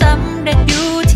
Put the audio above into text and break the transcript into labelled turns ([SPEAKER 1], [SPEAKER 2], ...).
[SPEAKER 1] สำเร็จอยู่